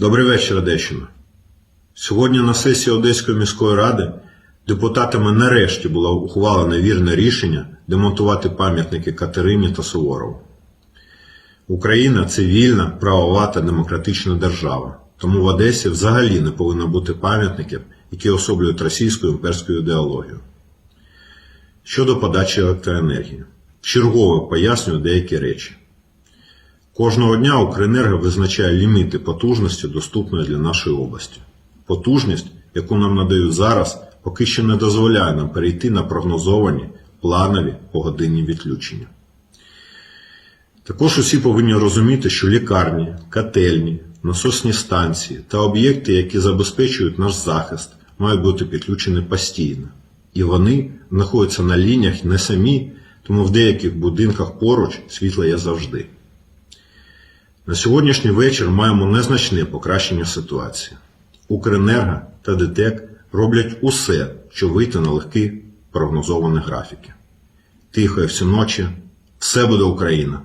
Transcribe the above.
Добрий вечір, Одещина. Сьогодні на сесії Одеської міської ради депутатами нарешті було ухвалене вірне рішення демонтувати пам'ятники Катерині та Суворову. Україна це вільна, правова та демократична держава. Тому в Одесі взагалі не повинно бути пам'ятників, які особлюють російську імперську ідеологію. Щодо подачі електроенергії, чергово пояснюю деякі речі. Кожного дня Укренерго визначає ліміти потужності, доступної для нашої області. Потужність, яку нам надають зараз, поки що не дозволяє нам перейти на прогнозовані планові погодинні відключення. Також усі повинні розуміти, що лікарні, котельні, насосні станції та об'єкти, які забезпечують наш захист, мають бути підключені постійно. І вони знаходяться на лініях не самі, тому в деяких будинках поруч світло є завжди. На сьогоднішній вечір маємо незначне покращення ситуації. Укренерго та ДТЕК роблять усе, щоб вийти на легкі прогнозовані графіки. Тихо всі ночі, все буде Україна!